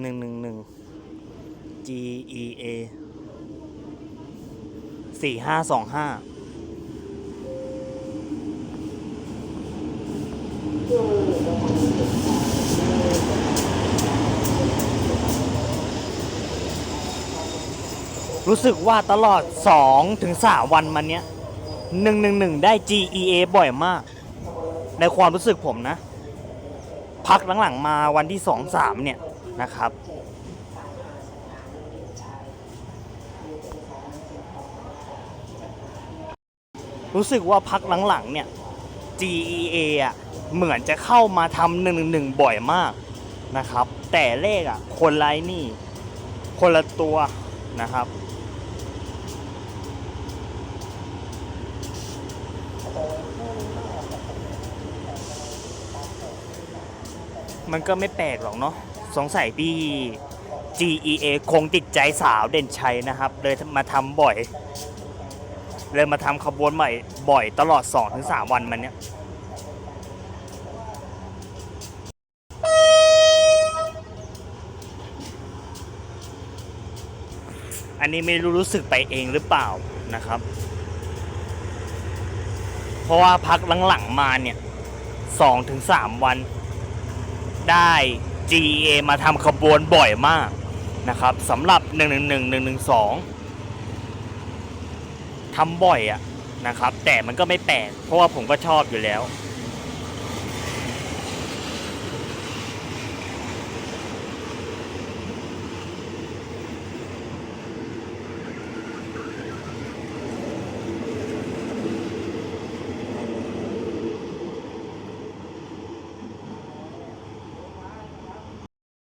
หนึ่งหนึ่งหนึ่ง G E A สี่ห้าสองห้ารู้สึกว่าตลอด 2-3ถึง3วันมันเนี้ย111ได้ G E A บ่อยมาก ในความรู้สึกผมนะ พักหลังๆมาวันที่ 2-3 เนี่ย นะครับ รู้สึกว่าพักหลังๆเนี่ย GEA อะเหมือนจะเข้ามาทำหนึ่งหนึ่งบ่อยมากนะครับ แต่เลขอะ คนไรนี่ คนละตัวนะครับมันก็ไม่แปลกหรอกเนาะ สงสัยพี่ GEA คงติดใจสาวเด่นชัยนะครับ เลยมาทำบ่อย เลยมาทำขบวนใหม่บ่อยตลอด 2-3 วันมันเนี้ยอันนี้ไม่รู้รู้สึกไปเองหรือเปล่านะครับ เพราะว่าพักหลังๆมาเนี่ย2-3วันได้ GA มาทำขบวนบ่อยมากนะครับสำหรับ 111 112ทำบ่อยอะนะครับ แต่มันก็ไม่แปลกเพราะว่าผมก็ชอบอยู่แล้ว